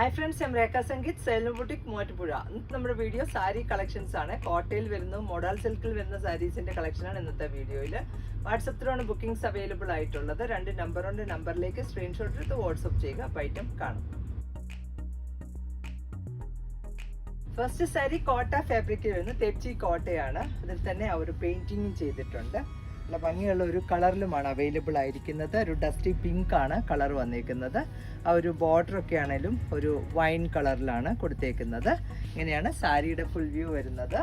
Hi friends M Rekha Sangeeth Salem boutique Muvattupuzha ഇന്നത്തെ നമ്മുടെ video sari collections ആണ്. കോട്ടയിൽ വരുന്ന മോഡൽ സിൽക്കിൽ വരുന്ന സാരീസിന്റെ കളക്ഷനാണ് ഇന്നത്തെ വീഡിയോയിൽ വാട്സപ്പിലാണ് ബുക്കിംഗ്സ് അവൈലബിൾ ആയിട്ടുള്ളത്. രണ്ട് നമ്പർ ഉണ്ട് നമ്പറിലേക്ക് സ്ക്രീൻഷോട്ട് എടുത്ത് വാട്സപ്പ് ചെയ്യുക. അപ്പോൾ ഐറ്റം കാണും. ഫസ്റ്റ് സാരി കോട്ട ഫാബ്രിക്കിൽ വരുന്ന. തെച്ചി കോട്ടയാണ്. അതിൽ തന്നെ അവർ പെയിന്റിങ്ങും ചെയ്തിട്ടുണ്ട്. നല്ല ഭംഗിയുള്ള ഒരു കളറിലുമാണ് അവൈലബിൾ ആയിരിക്കുന്നത്. ഒരു ഡസ്റ്റി പിങ്ക് ആണ് കളർ വന്നിരിക്കുന്നത് ആ ഒരു ബോർഡർ ഒക്കെ ആണെങ്കിലും ഒരു വൈൻ കളറിലാണ് കൊടുത്തേക്കുന്നത്. ഇങ്ങനെയാണ് സാരിയുടെ ഫുൾ വ്യൂ വരുന്നത്.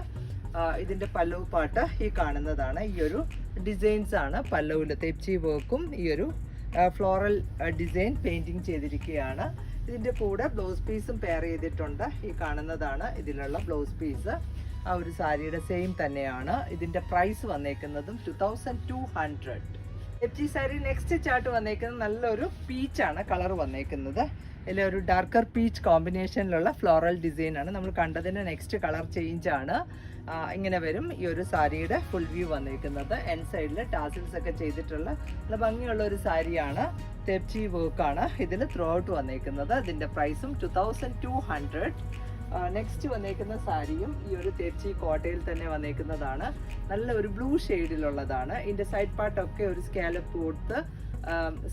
ഇതിന്റെ പല്ലവ് പാട്ട് ഈ കാണുന്നതാണ്. ഈ ഒരു ഡിസൈൻസ് ആണ് പല്ലവിൽ തെച്ചി വർക്കും ഈ ഒരു ഫ്ലോറൽ ഡിസൈൻ പെയിന്റിങ് ചെയ്തിരിക്കുകയാണ്. ഇതിന്റെ കൂടെ ബ്ലൗസ് പീസും പെയർ ചെയ്തിട്ടുണ്ട്. ഈ കാണുന്നതാണ് ഇതിലുള്ള ബ്ലൗസ് പീസ് ആ ഒരു സാരിയുടെ സെയിം തന്നെയാണ്. ഇതിന്റെ പ്രൈസ് വന്നേക്കുന്നതും ടു തൗസൻഡ് ടു ഹൺഡ്രഡ് ജി സാരി നെക്സ്റ്റ് ചാർട്ട് വന്നേക്കുന്നത് നല്ലൊരു പീച്ചാണ് കളർ വന്നേക്കുന്നത്. ഇതിലെ ഒരു ഡാർക്കർ പീച്ച് കോമ്പിനേഷനിലുള്ള ഫ്ലോറൽ ഡിസൈൻ ആണ്. നമ്മൾ കണ്ടതിന്റെ നെക്സ്റ്റ് കളർ ചേഞ്ച് ആണ്. ഇങ്ങനെ വരും ഈ ഒരു സാരിയുടെ ഫുൾ വ്യൂ വന്നേക്കുന്നത്. എൻ സൈഡിൽ ടാസിൽസ് ഒക്കെ ചെയ്തിട്ടുള്ള നല്ല ഭംഗിയുള്ള ഒരു സാരിയാണ്. തെപ്ചി വർക്കാണ് ഇതിൽ ത്രൂ ഔട്ട് വന്നേക്കുന്നത്. ഇതിന്റെ പ്രൈസും two thousand two hundred next വന്നേക്കുന്ന സാരിയും ഈ ഒരു തെച്ചി കോട്ടയിൽ തന്നെ വന്നേക്കുന്നതാണ്. നല്ല ഒരു ബ്ലൂ ഷെയ്ഡിലുള്ളതാണ് ഇതിന്റെ സൈഡ് പാർട്ടൊക്കെ ഒരു സ്കാലപ്പ് കൊടുത്ത്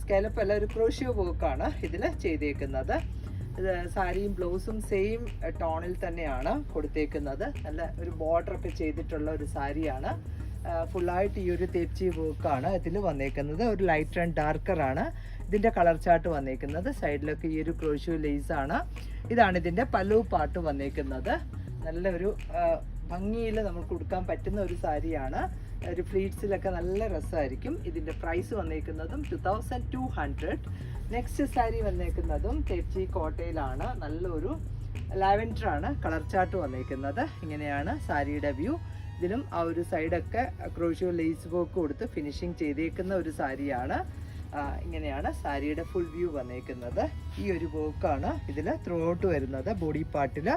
സ്കാലപ്പ് അല്ല ഒരു ക്രോഷ്യോ വർക്കാണ് ഇതിൽ ചെയ്തേക്കുന്നത്. സാരിയും ബ്ലൗസും സെയിം ടോണിൽ തന്നെയാണ് കൊടുത്തേക്കുന്നത്. നല്ല ഒരു ബോർഡർ ഒക്കെ ചെയ്തിട്ടുള്ള ഒരു സാരിയാണ്. ഫുള്ളായിട്ട് ഈ ഒരു തേച്ചി വർക്കാണ് ഇതിൽ വന്നേക്കുന്നത്. ഒരു ലൈറ്റ് ആൻഡ് ഡാർക്കർ ആണ് ഇതിന്റെ കളർ ചാർട്ട് വന്നേക്കുന്നത്. സൈഡിലൊക്കെ ഈ ഒരു ക്രോഷ്യോ ആണ്. ഇതാണ് ഇതിന്റെ പല്ലു പാട്ട് വന്നേക്കുന്നത്. നല്ലൊരു ഭംഗിയിൽ നമുക്ക് കൊടുക്കാൻ പറ്റുന്ന ഒരു സാരിയാണ്. ഒരു ഫ്ലീറ്റ്സിലൊക്കെ നല്ല രസമായിരിക്കും ഇതിന്റെ price വന്നേക്കുന്നതും two thousand two hundred next sari വന്നേക്കുന്നതും തെച്ചി കോട്ടയിലാണ്. നല്ലൊരു ലാവൻഡർ ആണ് കളർ ചാർട്ട് വന്നേക്കുന്നത്. ഇങ്ങനെയാണ് സാരിയുടെ വ്യൂ ഇതിലും ആ ഒരു സൈഡൊക്കെ ക്രോഷ്യോ ലേസ് വർക്ക് കൊടുത്ത് ഫിനിഷിങ് ചെയ്തേക്കുന്ന ഒരു സാരിയാണ്. ഇങ്ങനെയാണ് സാരിയുടെ ഫുൾ വ്യൂ വന്നേക്കുന്നത്. ഈ ഒരു വർക്കാണ് ഇതിൽ ത്രൂ ഔട്ട് വരുന്നത്. ബോഡി പാർട്ടിൽ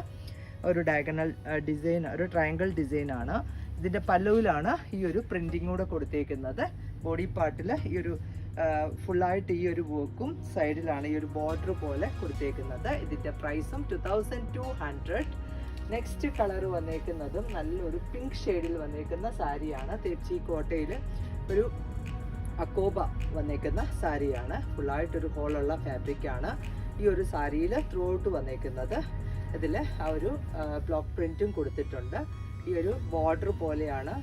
ഒരു ഡയഗണൽ ഡിസൈൻ ഒരു ട്രയാങ്കിൾ ഡിസൈനാണ് ആണ്. ഇതിന്റെ പല്ലുവിലാണ് ഈ ഒരു പ്രിന്റിംഗ് കൂടെ കൊടുത്തേക്കുന്നത്. ബോഡി പാർട്ടിൽ ഈ ഒരു ഫുള്ളായിട്ട് ഈ ഒരു വർക്കും സൈഡിലാണ് ഈ ഒരു ബോർഡർ പോലെ കൊടുത്തേക്കുന്നത്. ഇതിന്റെ പ്രൈസും two thousand two hundred next colour വന്നേക്കുന്നതും നല്ലൊരു പിങ്ക് ഷെയ്ഡിൽ വന്നേക്കുന്ന സാരിയാണ്. തെച്ചി കോട്ടയിൽ ഒരു അക്കോബ വന്നേക്കുന്ന സാരിയാണ്. ഫുള്ളായിട്ടൊരു ഹോളുള്ള ഫാബ്രിക്കാണ് ഈ ഒരു സാരിയിൽ ത്രൂ ഔട്ട് വന്നേക്കുന്നത്. ഇതിൽ ആ ഒരു ബ്ലോക്ക് പ്രിന്റും കൊടുത്തിട്ടുണ്ട്. ഈ ഒരു ബോർഡർ പോലെയാണ്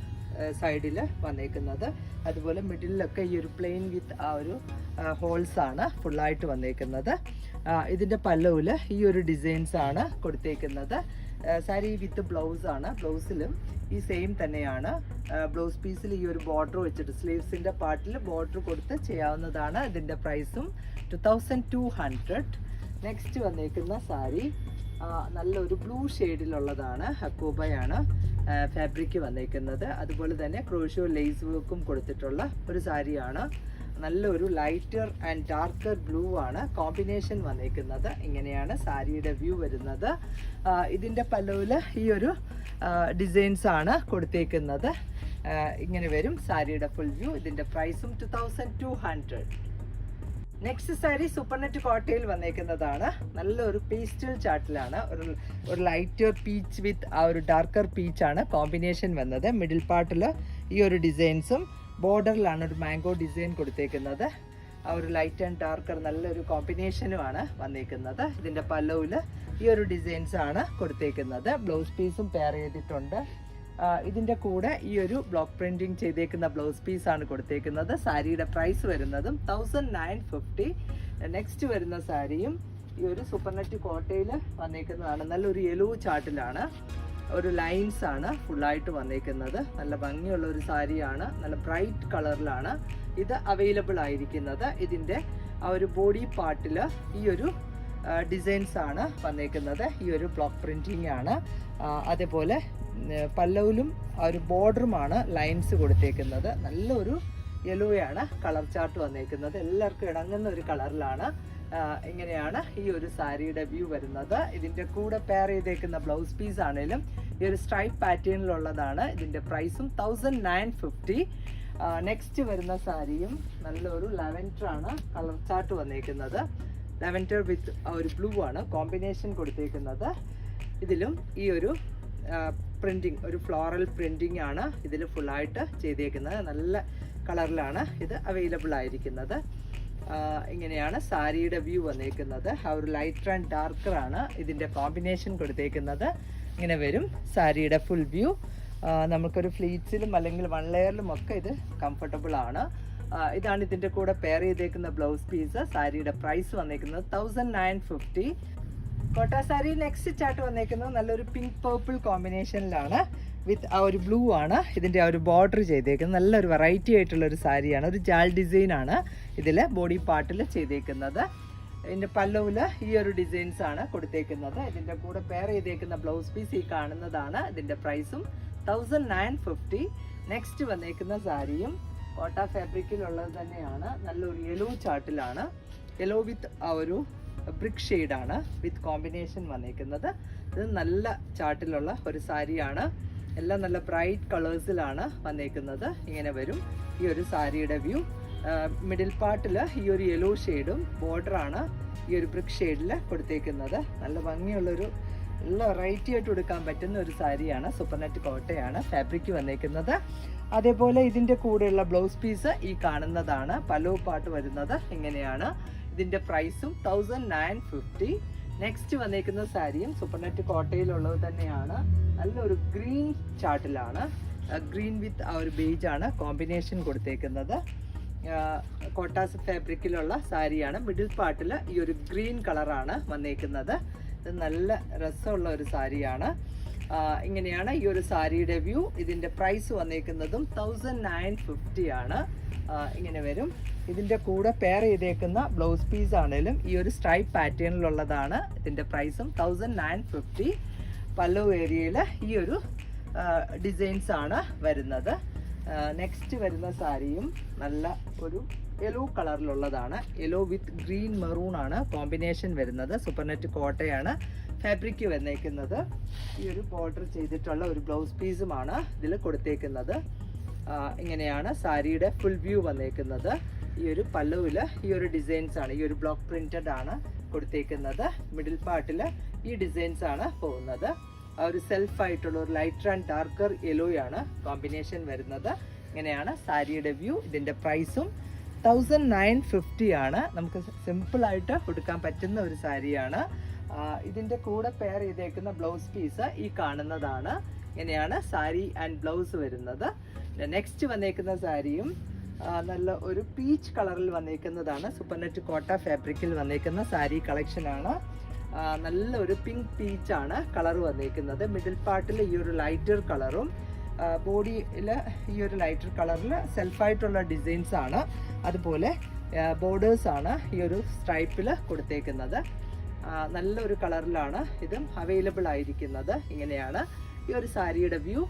സൈഡിൽ വന്നേക്കുന്നത്. അതുപോലെ മിഡിലൊക്കെ ഈ ഒരു പ്ലെയിൻ വിത്ത് ആ ഒരു ഹോൾസാണ് ഫുള്ളായിട്ട് വന്നേക്കുന്നത്. ഇതിന്റെ പല്ലവിൽ ഈ ഒരു ഡിസൈൻസാണ് കൊടുത്തേക്കുന്നത്. സാരി വിത്ത് ബ്ലൗസ് ആണ്. ബ്ലൗസിലും ഈ സെയിം തന്നെയാണ്. ബ്ലൗസ് പീസിൽ ഈ ഒരു ബോർഡർ വെച്ചിട്ട് സ്ലീവ്സിന്റെ പാർട്ടിൽ ബോർഡർ കൊടുത്ത് ചെയ്യാവുന്നതാണ് ഇതിന്റെ പ്രൈസും two thousand two hundred next വന്നേക്കുന്ന സാരി നല്ലൊരു ബ്ലൂ ഷെയ്ഡിലുള്ളതാണ് ഹക്കോബയാണ് ഫാബ്രിക് വന്നേക്കുന്നത്. അതുപോലെ തന്നെ ക്രോഷ്യോ ലേസ് വർക്കും കൊടുത്തിട്ടുള്ള ഒരു സാരിയാണ്. നല്ലൊരു ലൈറ്റർ ആൻഡ് ഡാർക്കർ ബ്ലൂ ആണ് കോമ്പിനേഷൻ വന്നിരിക്കുന്നത് ഇങ്ങനെയാണ് സാരിയുടെ വ്യൂ വരുന്നത്. ഇതിന്റെ പല്ലവിൽ ഈ ഒരു ഡിസൈൻസ് ആണ് കൊടുത്തേക്കുന്നത്. ഇങ്ങനെ വരും സാരിയുടെ ഫുൾ വ്യൂ ഇതിന്റെ പ്രൈസും two thousand two hundred next sari supernet കോട്ടയിൽ വന്നേക്കുന്നതാണ്. നല്ലൊരു പേസ്റ്റൽ ചാർട്ടിലാണ് ഒരു ഒരു ലൈറ്റ് പീച്ച് വിത്ത് ആ ഒരു ഡാർക്കർ പീച്ചാണ് കോമ്പിനേഷൻ വന്നത്. മിഡിൽ പാർട്ടിൽ ഈ ഒരു ഡിസൈൻസും ബോർഡറിലാണ് ഒരു മാംഗോ ഡിസൈൻ കൊടുത്തേക്കുന്നത്. ആ ഒരു ലൈറ്റ് ആൻഡ് ഡാർക്കർ നല്ലൊരു കോമ്പിനേഷനുമാണ് വന്നേക്കുന്നത്. ഇതിന്റെ പല്ലവിൽ ഈ ഒരു ഡിസൈൻസ് ആണ് കൊടുത്തേക്കുന്നത്. ബ്ലൗസ് പീസും പെയർ ചെയ്തിട്ടുണ്ട്. ഇതിന്റെ കൂടെ ഈ ഒരു ബ്ലോക്ക് പ്രിന്റിംഗ് ചെയ്തേക്കുന്ന ബ്ലൗസ് പീസാണ് കൊടുത്തേക്കുന്നത്. സാരിയുടെ പ്രൈസ് വരുന്നതും തൗസൻഡ് നയൻ ഫിഫ്റ്റി നെക്സ്റ്റ് വരുന്ന സാരിയും ഈ ഒരു സൂപ്പർനെറ്റ് കോട്ടയിൽ വന്നേക്കുന്നതാണ്. നല്ലൊരു യെലോ ചാർട്ടിലാണ് ഒരു ലൈൻസ് ആണ് ഫുള്ളായിട്ട് വന്നേക്കുന്നത്. നല്ല ഭംഗിയുള്ള ഒരു സാരിയാണ്. നല്ല ബ്രൈറ്റ് കളറിലാണ് ഇത് അവൈലബിൾ ആയിരിക്കുന്നത്. ഇതിന്റെ ആ ഒരു ബോഡി പാർട്ടിൽ ഈ ഒരു ഡിസൈൻസ് ആണ് വന്നേക്കുന്നത്. ഈ ഒരു ബ്ലോക്ക് പ്രിന്റിംഗ് ആണ്. അതേപോലെ പല്ലവിലും ആ ഒരു ബോർഡറുമാണ് ലൈൻസ് കൊടുത്തേക്കുന്നത്. നല്ലൊരു യെല്ലോയാണ് കളർ ചാർട്ട് വന്നേക്കുന്നത്. എല്ലാവർക്കും ഇണങ്ങുന്ന ഒരു കളറിലാണ് ഇങ്ങനെയാണ് ഈ ഒരു സാരിയുടെ വ്യൂ വരുന്നത്. ഇതിന്റെ കൂടെ പെയർ ചെയ്തേക്കുന്ന ബ്ലൗസ് പീസ് ആണെങ്കിലും ഈ ഒരു സ്ട്രൈപ്പ് പാറ്റേണിലുള്ളതാണ് ഇതിന്റെ പ്രൈസും തൗസൻഡ് നയൻ ഫിഫ്റ്റി നെക്സ്റ്റ് വരുന്ന സാരിയും നല്ലൊരു ലെവന്റർ ആണ് കളർ ചാർട്ട് വന്നേക്കുന്നത്. ലെവന്റർ വിത്ത് ഒരു ബ്ലൂ ആണ് കോമ്പിനേഷൻ കൊടുത്തേക്കുന്നത്. ഇതിലും ഈ ഒരു പ്രിന്റിങ് ഒരു ഫ്ലോറൽ പ്രിന്റിംഗ് ആണ് ഇതിൽ ഫുള്ളായിട്ട് ചെയ്തേക്കുന്നത്. നല്ല കളറിലാണ് ഇത് അവൈലബിൾ ആയിരിക്കുന്നത്. ഇങ്ങനെയാണ് സാരിയുടെ വ്യൂ വന്നേക്കുന്നത്. ആ ഒരു ലൈറ്റർ ആൻഡ് ഡാർക്കർ ആണ് ഇതിന്റെ കോമ്പിനേഷൻ കൊടുത്തേക്കുന്നത്. ഇങ്ങനെ വരും സാരിയുടെ ഫുൾ വ്യൂ നമുക്കൊരു ഫ്ലീറ്റ്സിലും അല്ലെങ്കിൽ വൺ ലെയറിലും ഒക്കെ ഇത് കംഫർട്ടബിൾ ആണ്. ഇതാണ് ഇതിന്റെ കൂടെ പെയർ ചെയ്തേക്കുന്ന ബ്ലൗസ് പീസ് സാരിയുടെ പ്രൈസ് വന്നേക്കുന്നത് thousand nine Kota sari next chart വന്നേക്കുന്നത് നല്ലൊരു പിങ്ക് പേർപ്പിൾ കോമ്പിനേഷനിലാണ് വിത്ത് ആ ഒരു ബ്ലൂ ആണ്. ഇതിന്റെ ആ ഒരു ബോർഡർ ചെയ്തേക്കുന്നത്. നല്ലൊരു വെറൈറ്റി ആയിട്ടുള്ള ഒരു സാരിയാണ്. ഒരു ജാൽ ഡിസൈൻ ആണ്. ഇതിൽ ബോഡി പാർട്ടിൽ ചെയ്തേക്കുന്നത്. ഇതിന്റെ പല്ലവിൽ ഈ ഒരു ഡിസൈൻസ് ആണ് കൊടുത്തേക്കുന്നത്. ഇതിന്റെ കൂടെ പെയർ ചെയ്തേക്കുന്ന ബ്ലൗസ് പീസ് ഈ കാണുന്നതാണ്. ഇതിന്റെ പ്രൈസും തൗസൻഡ് നയൻ ഫിഫ്റ്റി നെക്സ്റ്റ് വന്നേക്കുന്ന സാരിയും കോട്ട ഫാബ്രിക്കിലുള്ളത് തന്നെയാണ്. നല്ലൊരു യെല്ലോ ചാർട്ടിലാണ് യെല്ലോ വിത്ത് ആ ഒരു ബ്രിക് ഷെയ്ഡാണ് വിത്ത് കോമ്പിനേഷൻ വന്നേക്കുന്നത്. ഇത് നല്ല ചാർട്ടിലുള്ള ഒരു സാരിയാണ്. എല്ലാം നല്ല ബ്രൈറ്റ് കളേഴ്സിലാണ് വന്നേക്കുന്നത്. ഇങ്ങനെ വരും ഈ ഒരു സാരിയുടെ വ്യൂ മിഡിൽ പാർട്ടിൽ ഈ ഒരു യെല്ലോ ഷെയ്ഡും ബോർഡറാണ് ഈ ഒരു ബ്രിക്ക് ഷെയ്ഡിൽ കൊടുത്തേക്കുന്നത്. നല്ല ഭംഗിയുള്ളൊരു നല്ല വെറൈറ്റി ആയിട്ട് കൊടുക്കാൻ പറ്റുന്ന ഒരു സാരിയാണ് സൂപ്പർനെറ്റ് കോട്ടയാണ് ഫാബ്രിക് വന്നേക്കുന്നത്. അതേപോലെ ഇതിന്റെ കൂടെയുള്ള ബ്ലൗസ് പീസ് ഈ കാണുന്നതാണ്. പലോ പാട്ട് വരുന്നത് ഇങ്ങനെയാണ്. ഇതിന്റെ പ്രൈസും തൗസൻഡ് നയൻ ഫിഫ്റ്റി നെക്സ്റ്റ് വന്നേക്കുന്ന സാരിയും സൂപ്പർനെറ്റ് കോട്ടയിലുള്ളത് തന്നെയാണ്. നല്ലൊരു ഗ്രീൻ ചാർട്ടിലാണ് ഗ്രീൻ വിത്ത് ആ ഒരു ബേജാണ് കോമ്പിനേഷൻ കൊടുത്തേക്കുന്നത്. കോട്ടാസ് ഫാബ്രിക്കിലുള്ള സാരിയാണ്. മിഡിൽ പാർട്ടിൽ ഈ ഒരു ഗ്രീൻ കളറാണ് വന്നേക്കുന്നത്. ഇത് നല്ല രസമുള്ള ഒരു സാരിയാണ്. ഇങ്ങനെയാണ് ഈ ഒരു സാരിയുടെ വ്യൂ. ഇതിന്റെ പ്രൈസ് വന്നേക്കുന്നതും തൗസൻഡ് നയൻ ഫിഫ്റ്റി ആണ്. ഇങ്ങനെ വരും. ഇതിന്റെ കൂടെ പെയർ ചെയ്തേക്കുന്ന ബ്ലൗസ് പീസ് ആണേലും ഈ ഒരു സ്ട്രൈപ്പ് പാറ്റേണിലുള്ളതാണ് ഇതിന്റെ പ്രൈസും തൗസൻഡ് നയൻ ഫിഫ്റ്റി. പല്ലു ഏരിയയിൽ ഈ ഒരു ഡിസൈൻസ് ആണ് വരുന്നത്. നെക്സ്റ്റ് വരുന്ന സാരിയും നല്ല ഒരു യെല്ലോ കളറിലുള്ളതാണ്. യെല്ലോ വിത്ത് ഗ്രീൻ മെറൂൺ ആണ് കോമ്പിനേഷൻ വരുന്നത്. സൂപ്പർനെറ്റ് കോട്ടയാണ് ഫാബ്രിക് വന്നേക്കുന്നത്. ഈ ഒരു ബോർഡർ ചെയ്തിട്ടുള്ള ഒരു ബ്ലൗസ് പീസുമാണ് ഇതിൽ കൊടുത്തേക്കുന്നത്. ഇങ്ങനെയാണ് സാരിയുടെ ഫുൾ വ്യൂ വന്നേക്കുന്നത്. ഈ ഒരു പല്ലുവിൽ ഈ ഒരു ഡിസൈൻസ് ആണ് ഈ ഒരു ബ്ലോക്ക് പ്രിന്റഡ് ആണ് കൊടുത്തേക്കുന്നത്. മിഡിൽ പാർട്ടിൽ ഈ ഡിസൈൻസ് ആണ് പോകുന്നത്. ഒരു സെൽഫ് ആയിട്ടുള്ള ഒരു ലൈറ്റർ ആൻഡ് ഡാർക്കർ യെല്ലോയാണ് കോമ്പിനേഷൻ വരുന്നത്. ഇങ്ങനെയാണ് സാരിയുടെ വ്യൂ ഇതിന്റെ പ്രൈസും തൗസൻഡ് നയൻ ഫിഫ്റ്റി ആണ്. നമുക്ക് സിമ്പിളായിട്ട് കൊടുക്കാൻ പറ്റുന്ന ഒരു സാരിയാണ്. ഇതിന്റെ കൂടെ പെയർ ചെയ്തേക്കുന്ന ബ്ലൗസ് പീസ് ഈ കാണുന്നതാണ്. ഇങ്ങനെയാണ് സാരി ആൻഡ് ബ്ലൗസ് വരുന്നത്. നെക്സ്റ്റ് വന്നേക്കുന്ന സാരിയും നല്ല ഒരു പീച്ച് കളറിൽ വന്നേക്കുന്നതാണ്. സൂപ്പർനെറ്റ് കോട്ട ഫാബ്രിക്കിൽ വന്നേക്കുന്ന സാരി കളക്ഷനാണ് നല്ല ഒരു പിങ്ക് പീച്ചാണ് കളർ വന്നിരിക്കുന്നത്. മിഡിൽ പാർട്ടിൽ ഈ ഒരു ലൈറ്റർ കളറും ബോഡിയിൽ ഈ ഒരു ലൈറ്റർ കളറിൽ സെൽഫായിട്ടുള്ള ഡിസൈൻസ് ആണ്. അതുപോലെ ബോർഡേഴ്സ് ആണ് ഈ ഒരു സ്ട്രൈപ്പിൽ കൊടുത്തേക്കുന്നത്. നല്ലൊരു കളറിലാണ് ഇതും അവൈലബിൾ ആയിരിക്കുന്നത്. ഇങ്ങനെയാണ് ഈ ഒരു സാരിയുടെ വ്യൂ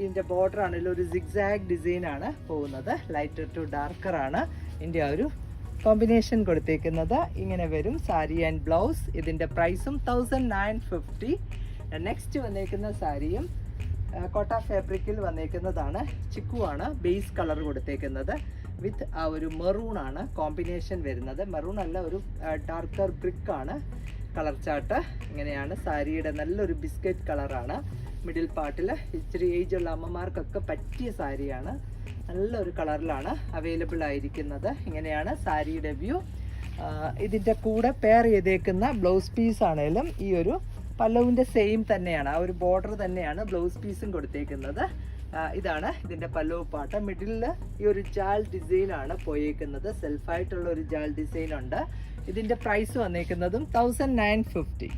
ഇതിന്റെ ബോർഡർ ആണെങ്കിലും ഒരു സിഗ്സാഗ് ഡിസൈനാണ് പോകുന്നത്. ലൈറ്റർ ടു ഡാർക്കറാണ് ഇതിന്റെ ആ ഒരു കോമ്പിനേഷൻ കൊടുത്തേക്കുന്നത് ഇങ്ങനെ വരും. സാരി ആൻഡ് ബ്ലൗസ് ഇതിന്റെ പ്രൈസും തൗസൻഡ് നയൻ ഫിഫ്റ്റി നെക്സ്റ്റ് വന്നേക്കുന്ന സാരിയും കോട്ട ഫാബ്രിക്കിൽ വന്നേക്കുന്നതാണ്. ചിക്കുവാണ് ബേസ് കളർ കൊടുത്തേക്കുന്നത്. വിത്ത് ആ ഒരു മെറൂൺ ആണ് കോമ്പിനേഷൻ വരുന്നത്. മെറൂൺ അല്ല ഒരു ഡാർക്കർ ബ്രിക്ക് ആണ് കളർ ചാർട്ട് ഇങ്ങനെയാണ് സാരിയുടെ നല്ലൊരു ബിസ്ക്കറ്റ് കളറാണ് മിഡിൽ പാർട്ടിൽ ഇച്ചിരി ഏജ് ഉള്ള അമ്മമാർക്കൊക്കെ പറ്റിയ സാരിയാണ്. നല്ലൊരു കളറിലാണ് അവൈലബിൾ ആയിരിക്കുന്നത്. ഇങ്ങനെയാണ് സാരിയുടെ വ്യൂ. ഇതിന്റെ കൂടെ പെയർ ചെയ്തേക്കുന്ന ബ്ലൗസ് പീസ് ആണേലും ഈ ഒരു പല്ലവിന്റെ സെയിം തന്നെയാണ്. ആ ഒരു ബോർഡർ തന്നെയാണ് ബ്ലൗസ് പീസും കൊടുത്തേക്കുന്നത്. ഇതാണ് ഇതിന്റെ പല്ലവ് പാട്ട്. മിഡിലിൽ ഈ ഒരു ജാൽ ഡിസൈൻ ആണ് പോയേക്കുന്നത്. സെൽഫായിട്ടുള്ള ഒരു ജാൽ ഡിസൈൻ ഉണ്ട്. ഇതിന്റെ price വന്നേക്കുന്നതും thousand nine fifty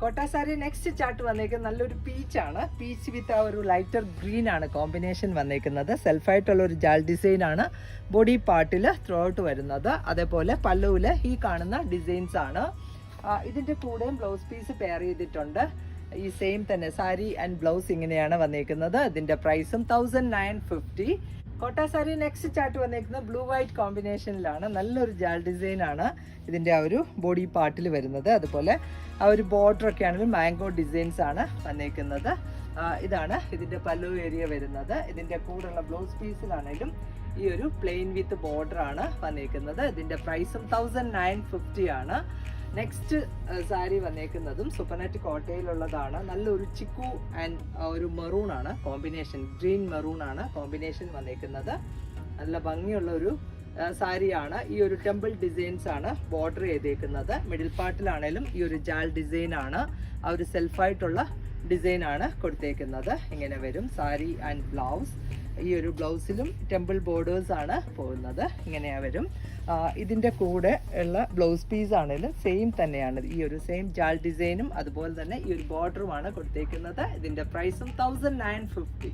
Kota sari next chart വന്നേക്കുന്നത് നല്ലൊരു പീച്ചാണ് പീച്ച് വിത്ത് ആ ഒരു ലൈറ്റർ ഗ്രീൻ ആണ് കോമ്പിനേഷൻ വന്നേക്കുന്നത്. സെൽഫായിട്ടുള്ള ഒരു ജാൽ ഡിസൈൻ ആണ് ബോഡി പാർട്ടിൽ ത്രൂ ഔട്ട് വരുന്നത്. അതേപോലെ പല്ലുവിൽ ഈ കാണുന്ന ഡിസൈൻസ് ആണ്. ഇതിന്റെ കൂടെയും ബ്ലൗസ് പീസ് പെയർ ചെയ്തിട്ടുണ്ട്. ഈ സെയിം തന്നെ സാരി ആൻഡ് ബ്ലൗസ് ഇങ്ങനെയാണ് വന്നേക്കുന്നത്. ഇതിന്റെ പ്രൈസും thousand nine fifty Kota sari next chart വന്നേക്കുന്നത് ബ്ലൂ വൈറ്റ് കോമ്പിനേഷനിലാണ് നല്ലൊരു ജാൽ ഡിസൈൻ ആണ് ഇതിന്റെ ആ ഒരു ബോഡി പാർട്ടിൽ വരുന്നത്. അതുപോലെ ആ ഒരു ബോർഡർ ഒക്കെ ആണെങ്കിലും മാംഗോ ഡിസൈൻസ് ആണ് വന്നേക്കുന്നത്. ഇതാണ് ഇതിന്റെ പല്ലു ഏരിയ വരുന്നത്. ഇതിന്റെ കൂടെയുള്ള ബ്ലൗസ് പീസിലാണെങ്കിലും ഈ ഒരു പ്ലെയിൻ വിത്ത് ബോർഡർ ആണ് വന്നേക്കുന്നത്. ഇതിന്റെ പ്രൈസും തൗസൻഡ് നയൻ ഫിഫ്റ്റി ആണ്. നെക്സ്റ്റ് സാരി വന്നേക്കുന്നതും സുപ്പർനെറ്റ് കോട്ടയിലുള്ളതാണ്. നല്ലൊരു ചിക്കു ആൻഡ് ഒരു മെറൂൺ ആണ്. കോമ്പിനേഷൻ ഗ്രീൻ മെറൂൺ ആണ് കോമ്പിനേഷൻ വന്നേക്കുന്നത്. നല്ല ഭംഗിയുള്ള ഒരു സാരിയാണ്. ഈ ഒരു ടെമ്പിൾ ഡിസൈൻസ് ആണ് ബോർഡർ ചെയ്തേക്കുന്നത്. മിഡിൽ പാർട്ടിലാണേലും ഈ ഒരു ജാൽ ഡിസൈൻ ആണ്. ആ ഒരു സെൽഫായിട്ടുള്ള ഡിസൈൻ ആണ് കൊടുത്തേക്കുന്നത്. ഇങ്ങനെ വരും. സാരി ആൻഡ് ബ്ലൗസ് ഈ ഒരു ബ്ലൗസിലും ടെമ്പിൾ ബോർഡേഴ്സ് ആണ് പോകുന്നത്. ഇങ്ങനെയാണ് വരും. ഇതിന്റെ കൂടെ ഉള്ള ബ്ലൗസ് പീസ് ആണെങ്കിലും സെയിം തന്നെയാണ്. ഈ ഒരു സെയിം ജാൽ ഡിസൈനും അതുപോലെ തന്നെ ഈ ഒരു ബോർഡറുമാണ് കൊടുത്തേക്കുന്നത്. ഇതിന്റെ പ്രൈസും thousand nine fifty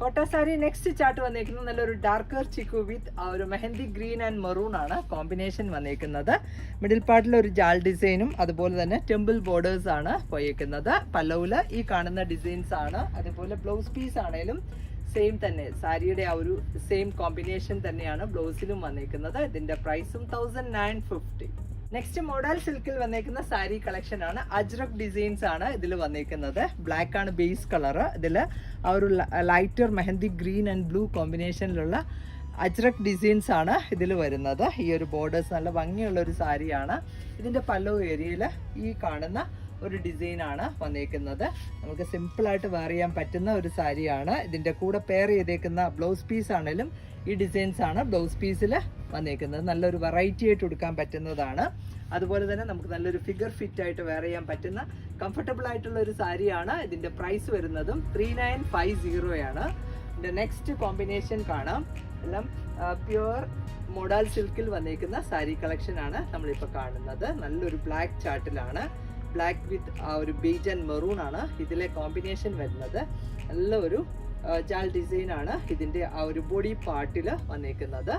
Kota sari next chart വന്നേക്കുന്നത് നല്ലൊരു ഡാർക്കർ ചിക്കു വിത്ത് ആ ഒരു മെഹന്തി ഗ്രീൻ ആൻഡ് മെറൂൺ ആണ് കോമ്പിനേഷൻ വന്നേക്കുന്നത്. മിഡിൽ പാർട്ടിൽ ഒരു ജാൽ ഡിസൈനും അതുപോലെ തന്നെ ടെമ്പിൾ ബോർഡേഴ്സ് ആണ് പോയേക്കുന്നത്. പല്ലവിൽ ഈ കാണുന്ന ഡിസൈൻസ് ആണ്. അതുപോലെ ബ്ലൗസ് പീസ് ആണേലും സെയിം തന്നെ. സാരിയുടെ ആ ഒരു സെയിം കോമ്പിനേഷൻ തന്നെയാണ് ബ്ലൗസിലും വന്നേക്കുന്നത്. ഇതിന്റെ പ്രൈസും thousand nine fifty next model സിൽക്കിൽ വന്നേക്കുന്ന സാരി കളക്ഷൻ ആണ്. അജ്രക് ഡിസൈൻസ് ആണ് ഇതിൽ വന്നേക്കുന്നത്. ബ്ലാക്ക് ആണ് ബേസ് കളർ ഇതിൽ ആ ഒരു lighter mehndi green and blue കോമ്പിനേഷനിലുള്ള ajrak designs ആണ് ഇതിൽ വരുന്നത്. ഈ ഒരു ബോർഡേഴ്സ് നല്ല ഭംഗിയുള്ള ഒരു സാരിയാണ്. ഇതിന്റെ പല്ലവ് ഏരിയയിൽ ഈ കാണുന്ന ഒരു ഡിസൈൻ ആണ് വന്നേക്കുന്നത്. നമുക്ക് സിമ്പിൾ ആയിട്ട് വെയർ ചെയ്യാൻ പറ്റുന്ന ഒരു സാരിയാണ്. ഇതിന്റെ കൂടെ പെയർ ചെയ്തേക്കുന്ന ബ്ലൗസ് പീസ് ആണെങ്കിലും ഈ ഡിസൈൻസ് ആണ് ബ്ലൗസ് പീസിൽ വന്നേക്കുന്നത്. നല്ലൊരു വെറൈറ്റി ആയിട്ട് എടുക്കാൻ പറ്റുന്നതാണ്. അതുപോലെ തന്നെ നമുക്ക് നല്ലൊരു ഫിഗർ ഫിറ്റ് ആയിട്ട് വെയർ ചെയ്യാൻ പറ്റുന്ന കംഫർട്ടബിൾ ആയിട്ടുള്ള ഒരു സാരിയാണ്. ഇതിന്റെ പ്രൈസ് വരുന്നതും ത്രീ നയൻ ഫൈവ് സീറോയാണ് ഇതിന്റെ നെക്സ്റ്റ് കോമ്പിനേഷൻ കാണാം. എല്ലാം പ്യുവർ മോഡൽ സിൽക്കിൽ വന്നേക്കുന്ന സാരി കളക്ഷൻ ആണ് നമ്മളിപ്പോൾ കാണുന്നത്. നല്ലൊരു ബ്ലാക്ക് ചാർട്ടിലാണ് ബ്ലാക്ക് വിത്ത് ആ ഒരു ബീജ് ആൻഡ് മെറൂൺ ആണ് ഇതിലെ കോമ്പിനേഷൻ വരുന്നത്. നല്ല ഒരു ജാൽ ഡിസൈൻ ആണ് ഇതിന്റെ ആ ഒരു ബോഡി പാർട്ടിൽ വന്നേക്കുന്നത്.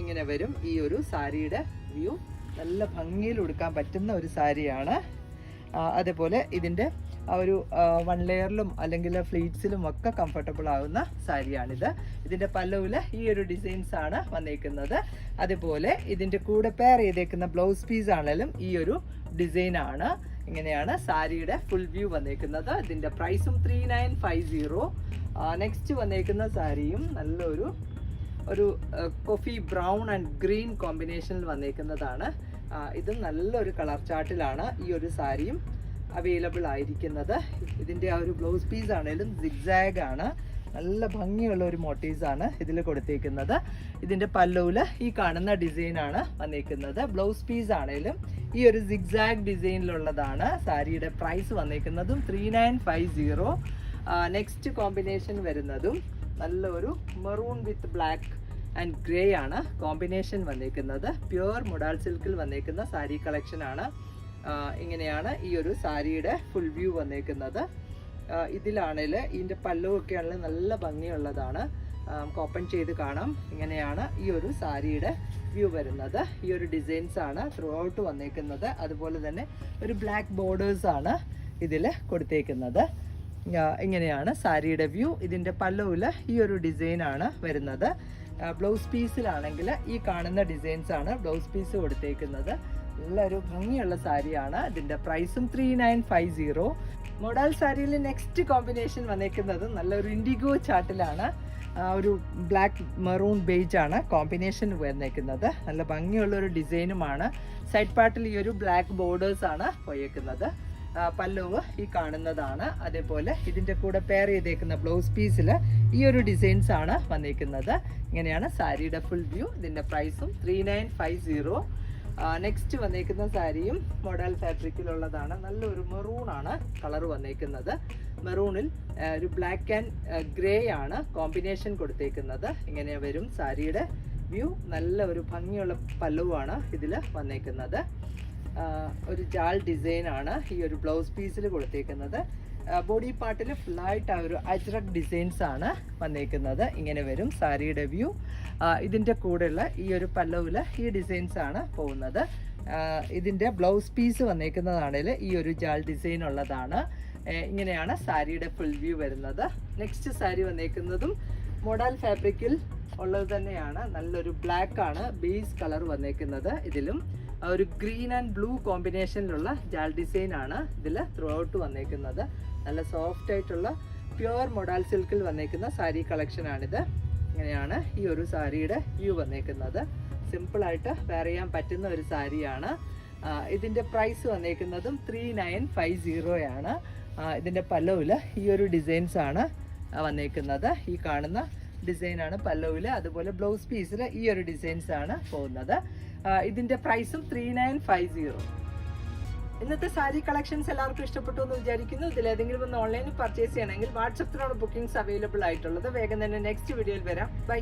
ഇങ്ങനെ വരും ഈ ഒരു സാരിയുടെ വ്യൂ നല്ല ഭംഗിയിൽ ഉടുക്കാൻ പറ്റുന്ന ഒരു സാരിയാണ് അതേപോലെ ഇതിന്റെ ആ ഒരു വൺ ലെയറിലും അല്ലെങ്കിൽ ഫ്ലീറ്റ്സിലും ഒക്കെ കംഫർട്ടബിൾ ആവുന്ന സാരിയാണിത്. ഇതിന്റെ പല്ലവിൽ ഈ ഒരു ഡിസൈൻസ് ആണ് വന്നേക്കുന്നത്. അതുപോലെ ഇതിന്റെ കൂടെ പെയർ ചെയ്തേക്കുന്ന ബ്ലൗസ് പീസ് ആണെങ്കിലും ഈ ഒരു ഡിസൈൻ ആണ്. ഇങ്ങനെയാണ് സാരിയുടെ ഫുൾ വ്യൂ വന്നേക്കുന്നത്. ഇതിന്റെ പ്രൈസും three nine five zero next വന്നേക്കുന്ന സാരിയും നല്ലൊരു ഒരു കോഫി ബ്രൗൺ ആൻഡ് ഗ്രീൻ കോമ്പിനേഷനിൽ വന്നേക്കുന്നതാണ്. ഇതും നല്ലൊരു കളർ ചാർട്ടിലാണ് ഈ ഒരു സാരിയും അവൈലബിൾ ആയിരിക്കുന്നത്. ഇതിന്റെ ആ ഒരു ബ്ലൗസ് പീസ് ആണെങ്കിലും സിഗ്സാഗ് ആണ്. നല്ല ഭംഗിയുള്ള ഒരു മോട്ടീവ്സാണ് ഇതിൽ കൊടുത്തേക്കുന്നത്. ഇതിന്റെ പല്ലുവിൽ ഈ കാണുന്ന ഡിസൈനാണ് വന്നേക്കുന്നത്. ബ്ലൗസ് പീസ് ആണെങ്കിലും ഈ ഒരു സിഗ്സാഗ് ഡിസൈനിലുള്ളതാണ് സാരിയുടെ price വന്നേക്കുന്നതും three nine five zero next combination വരുന്നതും നല്ലൊരു maroon with black and grey ആണ് കോമ്പിനേഷൻ വന്നിരിക്കുന്നത് പ്യുവർ മുഡാൽ സിൽക്കിൽ വന്നേക്കുന്ന സാരി കളക്ഷൻ ആണ്. ഇങ്ങനെയാണ് ഈ ഒരു സാരിയുടെ ഫുൾ വ്യൂ വന്നേക്കുന്നത്. ഇതിലാണേൽ ഇതിന്റെ പല്ലുവൊക്കെ ആണെങ്കിൽ നല്ല ഭംഗിയുള്ളതാണ്. നമുക്ക് ഓപ്പൺ ചെയ്ത് കാണാം. ഇങ്ങനെയാണ് ഈ ഒരു സാരിയുടെ വ്യൂ വരുന്നത്. ഈ ഒരു ഡിസൈൻസ് ആണ് ത്രൂ ഔട്ട് വന്നേക്കുന്നത്. അതുപോലെ തന്നെ ഒരു ബ്ലാക്ക് ബോർഡേഴ്സ് ആണ് ഇതിൽ കൊടുത്തേക്കുന്നത്. ഇങ്ങനെയാണ് സാരിയുടെ വ്യൂ ഇതിന്റെ പല്ലുവിൽ ഈ ഒരു ഡിസൈനാണ് വരുന്നത്. ബ്ലൗസ് പീസിലാണെങ്കിൽ ഈ കാണുന്ന ഡിസൈൻസ് ആണ് ബ്ലൗസ് പീസ് കൊടുത്തേക്കുന്നത്. നല്ലൊരു ഭംഗിയുള്ള സാരിയാണ്. ഇതിന്റെ പ്രൈസും three nine five zero model സാരിയിൽ നെക്സ്റ്റ് കോമ്പിനേഷൻ വന്നേക്കുന്നത് നല്ലൊരു ഇൻഡിഗോ ചാട്ടിലാണ്. ഒരു ബ്ലാക്ക് മെറൂൺ ബേജ് ആണ് കോമ്പിനേഷൻ വന്നേക്കുന്നത്. നല്ല ഭംഗിയുള്ള ഒരു ഡിസൈനുമാണ് സൈഡ് പാർട്ടിൽ ഈ ഒരു ബ്ലാക്ക് ബോർഡേഴ്സ് ആണ് പോയേക്കുന്നത്. പല്ലുവ് ഈ കാണുന്നതാണ്. അതേപോലെ ഇതിന്റെ കൂടെ പെയർ ചെയ്തേക്കുന്ന ബ്ലൗസ് പീസിൽ ഈ ഒരു ഡിസൈൻസ് ആണ് വന്നിരിക്കുന്നത് ഇങ്ങനെയാണ് സാരിയുടെ ഫുൾ വ്യൂ ഇതിന്റെ പ്രൈസും three nine five zero next വന്നേക്കുന്ന സാരിയും മോഡൽ ഫാബ്രിക്കിലുള്ളതാണ് നല്ലൊരു മെറൂൺ ആണ് കളർ വന്നേക്കുന്നത്. മെറൂണിൽ ഒരു ബ്ലാക്ക് ആൻഡ് ഗ്രേ ആണ് കോമ്പിനേഷൻ കൊടുത്തേക്കുന്നത്. ഇങ്ങനെ വരും സാരിയുടെ വ്യൂ നല്ല ഒരു ഭംഗിയുള്ള പല്ലുവാണ് ഇതിൽ വന്നേക്കുന്നത്. ഒരു ജാൽ ഡിസൈൻ ആണ് ഈ ഒരു ബ്ലൗസ് പീസിൽ കൊടുത്തേക്കുന്നത്. ബോഡി പാർട്ടിൽ ഫുള്ളായിട്ട് ഒരു അജ്രക് ഡിസൈൻസ് ആണ് വന്നേക്കുന്നത്. ഇങ്ങനെ വരും സാരിയുടെ വ്യൂ ഇതിന്റെ കൂടെയുള്ള ഈ ഒരു പല്ലവിൽ ഈ ഡിസൈൻസ് ആണ് പോകുന്നത്. ഇതിന്റെ ബ്ലൗസ് പീസ് വന്നേക്കുന്നതാണെങ്കിൽ ഈ ഒരു ജാൽ ഡിസൈൻ ഉള്ളതാണ്. ഇങ്ങനെയാണ് സാരിയുടെ ഫുൾ വ്യൂ വരുന്നത്. നെക്സ്റ്റ് സാരി വന്നേക്കുന്നതും മോഡൽ ഫാബ്രിക്കിൽ ഉള്ളത് തന്നെയാണ്. നല്ലൊരു ബ്ലാക്ക് ആണ്. ബേസ് കളർ വന്നേക്കുന്നത് ഇതിലും. ഒരു ഗ്രീൻ ആൻഡ് ബ്ലൂ കോമ്പിനേഷനിലുള്ള ജാൽ ഡിസൈൻ ആണ് ഇതിൽ ത്രൂ ഔട്ട് വന്നേക്കുന്നത്. നല്ല സോഫ്റ്റ് ആയിട്ടുള്ള പ്യുവർ മൊഡാൽ സിൽക്കിൽ വന്നേക്കുന്ന സാരി കളക്ഷൻ ആണിത്. ഇങ്ങനെയാണ് ഈ ഒരു സാരിയുടെ വ്യൂ വന്നേക്കുന്നത്. സിമ്പിളായിട്ട് വെയർ ചെയ്യാൻ പറ്റുന്ന ഒരു സാരിയാണ്. ഇതിന്റെ പ്രൈസ് വന്നേക്കുന്നതും ത്രീ നയൻ ഫൈവ് സീറോയാണ് ഇതിന്റെ പല്ലവിൽ ഈ ഒരു ഡിസൈൻസാണ് വന്നേക്കുന്നത്. ഈ കാണുന്ന ഡിസൈനാണ് പല്ലവിൽ അതുപോലെ ബ്ലൗസ് പീസിൽ ഈ ഒരു ഡിസൈൻസ് ആണ് പോകുന്നത്. ഇതിന്റെ പ്രൈസും ത്രീ നയൻ ഫൈവ് സീറോ ഇന്നത്തെ സാരി കളക്ഷൻസ് എല്ലാവർക്കും ഇഷ്ടപ്പെട്ടു എന്ന് വിചാരിക്കുന്നു. ഇതിൽ ഏതെങ്കിലും ഒന്ന് ഓൺലൈനിൽ പർച്ചേസ് ചെയ്യണമെങ്കിൽ വാട്സപ്പിലാണ് ബുക്കിംഗ്സ് അവൈലബിൾ ആയിട്ടുള്ളത്. വേഗം തന്നെ നെക്സ്റ്റ് വീഡിയോയിൽ വരാം. ബൈ